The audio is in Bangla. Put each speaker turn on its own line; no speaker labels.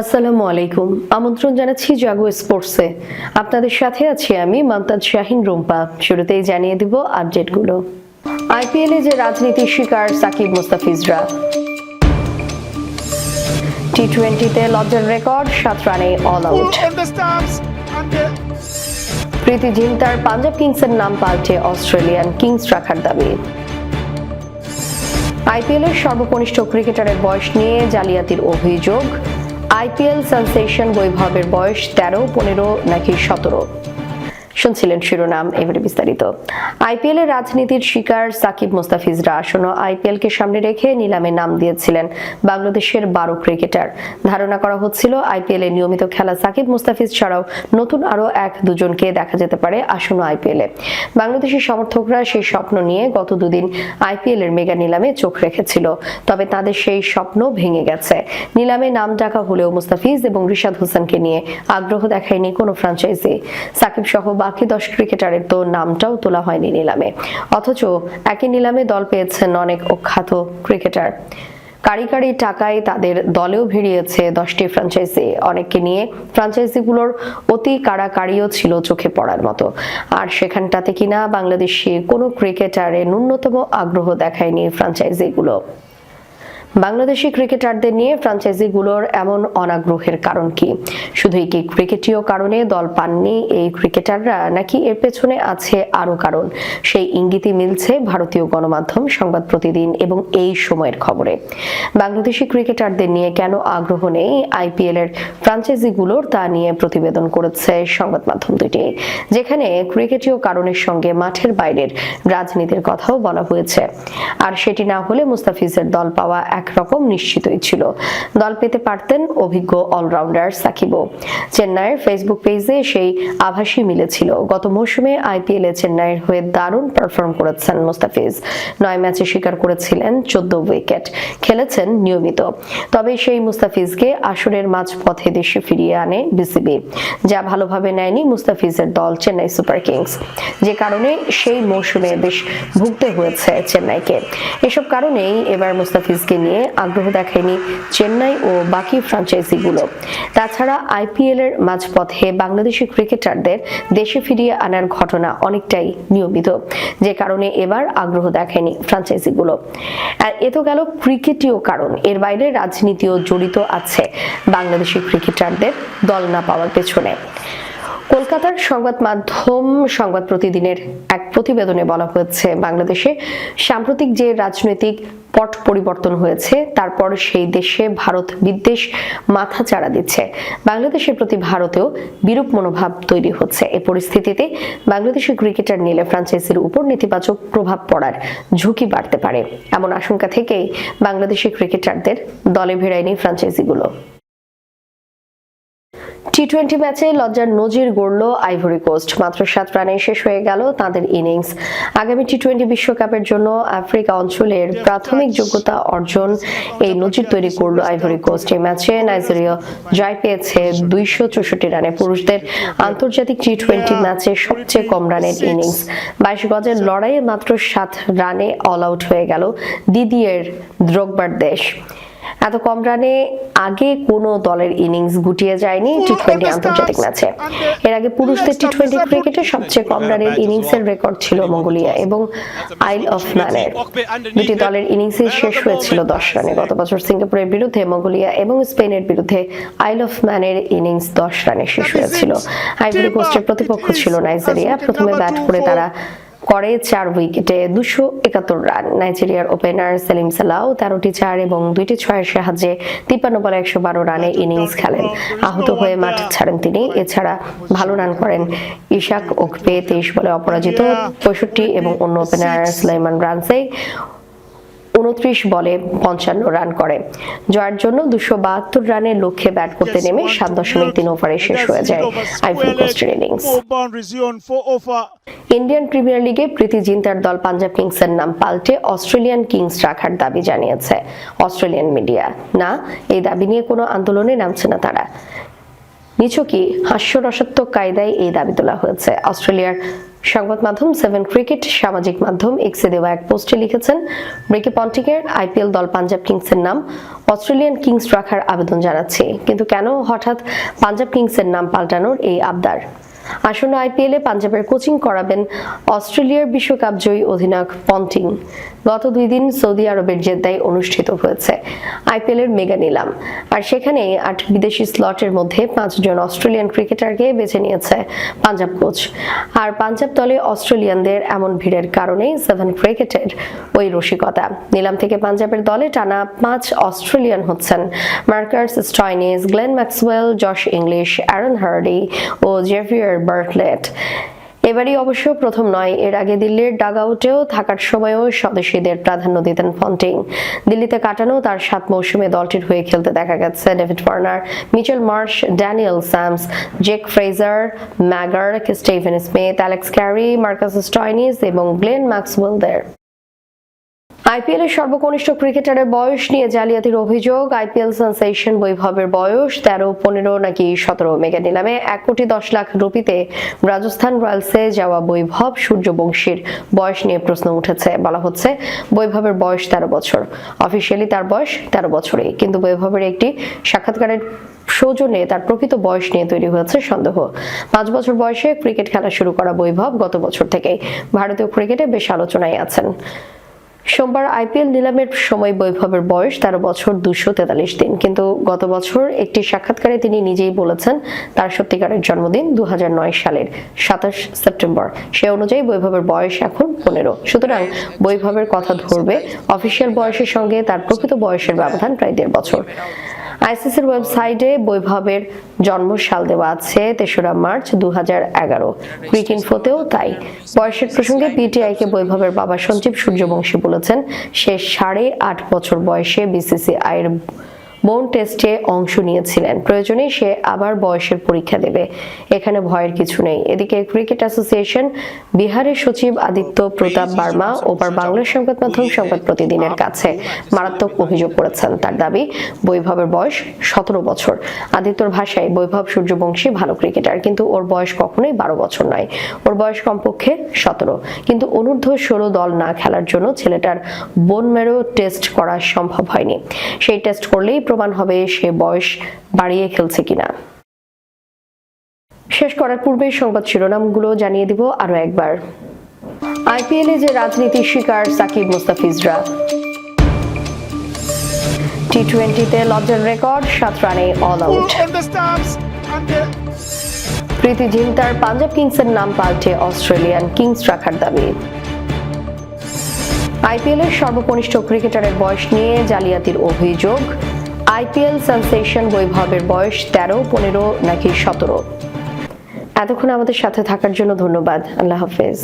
আসসালামু আলাইকুম। আমন্ত্রণ জানাচ্ছি জাগো স্পোর্টসে। আপনাদের সাথে আছি আমি মমতাজ শাহিন রুম্পা। শুরুতেই জানিয়ে দিব আপডেটগুলো। আইপিএলে যে রাজনীতির শিকার সাকিব মুস্তাফিজরা। টি টোয়েন্টিতে লজ্জার রেকর্ড সাত রানে অল আউট প্রীতি জিন্তার পাঞ্জাব কিংসের নাম পাল্টে অস্ট্রেলিয়ান কিংস রাখার দাবি। আইপিএলের সর্বকনিষ্ঠ ক্রিকেটারের বয়স নিয়ে জালিয়াতির অভিযোগ। আইপিএল সেন্সেশন বৈভবের বয়স তেরো, পনেরো নাকি সতেরো? শুনছিলেন শিরোনাম এবারে বিস্তারিত। আইপিএল এর রাজনীতির শিকার সাকিব মুস্তাফিজরা আসন্ন আইপিএল কে সামনে রেখে নিলামে নাম দিয়েছিলেন বাংলাদেশের বারো ক্রিকেটার। ধারণা করা হচ্ছিল আইপিএল এ নিয়মিত খেলা সাকিব মুস্তাফিজ ছাড়াও নতুন আরও এক দুজনকে দেখা যেতে পারে আসন্ন আইপিএল এ। বাংলাদেশি সমর্থকরা সেই স্বপ্ন নিয়ে গত দুদিন আইপিএল এর মেগা নিলামে চোখ রেখেছিল, তবে তাদের সেই স্বপ্ন ভেঙে গেছে। নিলামে নাম ডাকা হলেও মুস্তাফিজ এবং রিশাদ হোসেনকে নিয়ে আগ্রহ দেখায়নি কোনো ফ্র্যাঞ্চাইজি সাকিব সহ বাকি দশ ক্রিকেটারের তো নামটাও তোলা হয়নি নিলামে। অথচ একই নিলামে দল পেয়েছেন অনেক অখ্যাত ক্রিকেটার। কারি কারি টাকায় তাদের দলেও ভিড়িয়েছে দশটি ফ্র্যাঞ্চাইজি অনেককে নিয়ে ফ্র্যাঞ্চাইজিগুলোর অতি কাড়াকাড়িও ছিল চোখে পড়ার মতো। আর সেখানটাতে কিনা বাংলাদেশি কোনো ক্রিকেটারে ন্যূনতম আগ্রহ দেখায়নি ফ্র্যাঞ্চাইজিগুলো বাংলাদেশি ক্রিকেটারদের নিয়ে ফ্র্যাঞ্চাইজিগুলোর এমন অনাগ্রহের কারণ কি? শুধুই কি ক্রিকেটীয় কারণে দল পাননি এই ক্রিকেটাররা, নাকি এর পেছনে আছে আরও কারণ? সেই ইঙ্গিতই মিলছে ভারতীয় গণমাধ্যম সংবাদ প্রতিদিন এবং এই সময়ের খবরে। বাংলাদেশি ক্রিকেটারদের নিয়ে কেন আগ্রহ নেই আইপিএল এর ফ্র্যাঞ্চাইজিগুলোর তা নিয়ে প্রতিবেদন করেছে সংবাদ মাধ্যম দুটি যেখানে ক্রিকেটীয় কারণের সঙ্গে মাঠের বাইরের রাজনীতির কথাও বলা হয়েছে। আর সেটি না হলে মুস্তাফিজের দল পাওয়া একরকম নিশ্চিতই ছিল। দল পেতে পারতেন অভিজ্ঞ অলরাউন্ডার সাকিবও। চেন্নাইয়ের ফেসবুক পেজে সেই আভাসই মিলেছিল। গত মৌসুমে আইপিএল চেন্নাইয়ের হয়ে দারুণ পারফর্ম করেছেন মুস্তাফিজ। নয় ম্যাচে শিকার করেছিলেন চোদ্দ উইকেট। খেলেছেন নিয়মিত। তবে সেই মুস্তাফিজকে আসরের মাঝপথে দেশে ফিরিয়ে আনে বিসিবি। যা ভালোভাবে নেয়নি মুস্তাফিজের দল চেন্নাই সুপার কিংস। যে কারণে সেই মৌসুমে বেশ ভুগতে হয়েছে চেন্নাইকে। এসব কারণেই এবার মুস্তাফিজকে নিয়ে আগ্রহ দেখায়নি চেন্নাই ও বাকি ফ্র্যাঞ্চাইজিগুলো তাছাড়া আইপিএল এর মাঝপথে বাংলাদেশি ক্রিকেটারদের দেশে ফিরিয়ে আনার ঘটনা অনেকটাই নিয়মিত, যে কারণে এবার আগ্রহ দেখায়নি ফ্র্যাঞ্চাইজিগুলো আর এ তো গেল ক্রিকেটীয় কারণ, এর বাইরে রাজনীতিও জড়িত আছে বাংলাদেশি ক্রিকেটারদের দল না পাওয়ার পেছনে। কলকাতার সংবাদ মাধ্যম সংবাদ প্রতিদিনের এক প্রতিবেদনে বলা হয়েছে, বাংলাদেশে সাম্প্রতিক যে রাজনৈতিক পট পরিবর্তন হয়েছে, তারপর সেই দেশে ভারত বিদ্বেষ মাথা চাড়া দিচ্ছে। বাংলাদেশের প্রতি ভারতেও বিরূপ মনোভাব তৈরি হচ্ছে। এই পরিস্থিতিতে বাংলাদেশের ক্রিকেটার নিলে ফ্রাঞ্চাইজির উপর নেতিবাচক প্রভাব পড়ার ঝুঁকি বাড়তে পারে। এমন আশঙ্কা থেকেই বাংলাদেশি ক্রিকেটারদের দলে ভেড়ায়নি ফ্রাঞ্চাইজিগুলো। টি টোয়েন্টি ম্যাচে লজ্জার নজির গড়ল আইভরি কোস্ট মাত্র সাত রানে শেষ হয়ে গেল তাদের ইনিংস আগামী টি টোয়েন্টি বিশ্বকাপের জন্য আফ্রিকা অঞ্চলের প্রাথমিক যোগ্যতা অর্জন এই নজির তৈরি করল আইভরি কোস্ট এই ম্যাচে নাইজেরিয়া জয় পেয়েছে দুইশো চৌষট্টি রানে। পুরুষদের আন্তর্জাতিক টি টোয়েন্টি ম্যাচে সবচেয়ে কম রানের ইনিংস বাইশ গজের লড়াইয়ে মাত্র সাত রানে অল আউট হয়ে গেল দিদিয়ের দ্রোগবার দেশ। এত কম রানে আগে কোনো দলের ইনিংস গুটিয়ে যায়নি টি টোয়েন্টি আন্তর্জাতিক ম্যাচে। এর আগে পুরুষদের টি টোয়েন্টি ক্রিকেটে সবচেয়ে কম রানের ইনিংসের রেকর্ড ছিল মঙ্গোলিয়া এবং আইল অফ ম্যানের দুটি দলের ইনিংসই শেষ হয়েছিল দশ রানে। গত বছর সিঙ্গাপুরের বিরুদ্ধে মঙ্গোলিয়া এবং স্পেনের বিরুদ্ধে আইল অফ ম্যানের ইনিংস দশ রানে শেষ হয়েছিল। আইভরি কোস্টের প্রতিপক্ষ ছিল নাইজেরিয়া। প্রথমে ব্যাট করে তারা করে চার উইকেটে দুশো একাত্তর রান। নাইজেরিয়ার ওপেনার সেলিম সালাও তেরোটি চার এবং দুইটি ছয়ের সাহায্যে তিপ্পান্ন বলে একশো বারো রানে ইনিংস খেলেন। আহত হয়ে মাঠ ছাড়েন তিনি। এছাড়া ভালো রান করেন ইশাক ওকপে তেইশ বলে অপরাজিত পঁয়ষট্টি এবং অন্য ওপেনার সুলাইমান রানসে। উনত্রিশ বলে পঞ্চান্ন রান করে। জয়ের জন্য দুশো বাহাত্তর রানের লক্ষ্যে ব্যাট করতে নেমে সাত দশমিক তিন ওভারে শেষ হয়ে যায় আইভরি কোস্টের ইনিংস. ইন্ডিয়ান প্রিমিয়ার লিগে প্রীতি জিন্তার দল পাঞ্জাব কিংসের নাম পাল্টে অস্ট্রেলিয়ান কিংস রাখার দাবি জানিয়েছে। Australian media. না এই দাবি নিয়ে কোনো আন্দোলনে নামছে না তারা। নিছকই হাস্যরসাত্মক কায়দায় এই দাবি তোলা হয়েছে। অস্ট্রেলিয়ার সংবাদ মাধ্যম সেভেন ক্রিকেট সামাজিক মাধ্যম এক্সে দেওয়া এক পোস্টে লিখেছেন ব্রেকি পন্টিংয়ের আইপিএল দল পাঞ্জাব কিংসের নাম, অস্ট্রেলিয়ান কিংস রাখার আবেদন জানাচ্ছে। কিন্তু কেন হঠাৎ পাঞ্জাব কিংসের নাম পাল্টানোর এই আবদার? আসন্ন আইপিএলে পাঞ্জাবের কোচিং করাবেন অস্ট্রেলিয়ার বিশ্বকাপ জয়ী অধিনায়ক পন্টিং। গত দুই দিন সৌদি আরবের জেদ্দায় অনুষ্ঠিত হয়েছে আইপিএল এর মেগা নিলাম। আর সেখানে আট বিদেশি স্লটের মধ্যে পাঁচজন অস্ট্রেলিয়ান ক্রিকেটারকে বেছে নিয়েছে পাঞ্জাব কোচ। আর পাঞ্জাব দলে অস্ট্রেলিয়ানদের এমন ভিড়ের কারণেই সেভেন ক্রিকেটের ওই রসিকতা। নিলাম থেকে পাঞ্জাবের দলে টানা পাঁচ অস্ট্রেলিয়ান হচ্ছেন Marcus Stoinis, Glenn Maxwell, Josh Inglis, Aaron Hardie ও জেভিয়ার বার্টলেট এবারই অবশ্য প্রথম নয়, এর আগে দিল্লির ডাগাউটেও থাকার সময়ও স্বদেশীদের প্রাধান্য দিতেন ফন্টিং। দিল্লিতে কাটানো তার সাত মৌসুমে দলটির হয়ে খেলতে দেখা গেছে David Warner Mitchell Marsh, Daniel Sams, Jake Fraser McGurk Steven Smith, Alex Carey, Marcus Stoinis এবং গ্লেন ম্যাক্সওয়েলদের। আইপিএল এর সর্বকনিষ্ঠ ক্রিকেটারের বয়স নিয়ে জালিয়াতির অভিযোগ। আইপিএল সেন্সেশন বৈভবের বয়স তেরো, পনেরো নাকি সতেরো। মেগা নিলামে এক কোটি দশ লাখ রুপিতে রাজস্থান রয়্যালসে যাওয়া বৈভব সূর্যবংশীর বয়স নিয়ে প্রশ্ন উঠেছে। বলা হচ্ছে, বৈভবের বয়স তেরো বছর। অফিসিয়ালি তার বয়স তেরো বছরই। কিন্তু বৈভবের একটি সাক্ষাৎকারের সৌজন্যে তার প্রকৃত বয়স নিয়ে তৈরি হয়েছে সন্দেহ। পাঁচ বছর বয়সে ক্রিকেট খেলা শুরু করা বৈভব গত বছর থেকেই। ভারতীয় ক্রিকেটে বেশ আলোচনায় আছেন। সোমবার আইপিএল নিলামের সময় বৈভবের বয়স তেরো বছর দুশো তেতাল্লিশ দিন। কিন্তু গত বছর একটি সাক্ষাৎকারে তিনি নিজেই বলেছেন, তার সত্যিকারের জন্মদিন দু হাজার নয় সালের সাতাশ সেপ্টেম্বর। সে অনুযায়ী বৈভবের বয়স এখন পনেরো। সুতরাং বৈভবের কথা ধরবে, অফিসিয়াল বয়সের সঙ্গে তার প্রকৃত বয়সের ব্যবধান প্রায় দেড় বছর। আইসিসির ওয়েবসাইটে বৈভবের জন্মসাল দেওয়া আছে তেসরা মার্চ দু হাজার এগারো। ক্রিক ইনফোতেও তাই। বয়সের প্রসঙ্গে পিটিআইকে বৈভবের বাবা সঞ্জীব সূর্যবংশী বলেছেন, সে সাড়ে আট বছর বয়সে বিসিসিআইয়ের বোন টেস্টে অংশ নিয়েছিলেন। প্রয়োজনে সে আবার বয়সের পরীক্ষা দেবে। এখানে ভয়ের কিছু নেই। এদিকে ক্রিকেট অ্যাসোসিয়েশন বিহারের সচিব আদিত্য প্রতাপ বার্মা ওপার বাংলার সংবাদ মাধ্যম সংবাদ প্রতিদিনের কাছে মারাত্মক অভিযোগ করেছেন তার দাবি বৈভবের বয়স সতেরো বছর। আদিত্যর ভাষায় বৈভব সূর্যবংশী ভালো ক্রিকেটার কিন্তু ওর বয়স কখনোই বারো বছর নয়। ওর বয়স কমপক্ষে সতেরো। কিন্তু অনূর্ধ্ব ষোলো দল না খেলার জন্য ছেলেটার বোন মেরো টেস্ট করা সম্ভব হয়নি। সেই টেস্ট করলেই প্রমাণ হবে সে বয়স বাড়িয়ে খেলছে কিনা। শেষ করার পূর্বে সংবাদ শিরোনামগুলো জানিয়ে দিব আরও একবার। আইপিএলে যে রাজনীতির শিকার সাকিব মুস্তাফিজরা। টি টোয়েন্টিতে লজ্জার রেকর্ড সাত রানে অল আউট প্রীতি জিন্তার পাঞ্জাব কিংসের নাম পাল্টে অস্ট্রেলিয়ান কিংস রাখার দাবি। আইপিএল এর সর্বকনিষ্ঠ ক্রিকেটারের বয়স নিয়ে জালিয়াতির অভিযোগ। আইপিএল সেন্সেশন বৈভবের বয়স তেরো, পনেরো নাকি সতেরো? এতক্ষণ আমাদের সাথে থাকার জন্য ধন্যবাদ। আল্লাহ হাফেজ।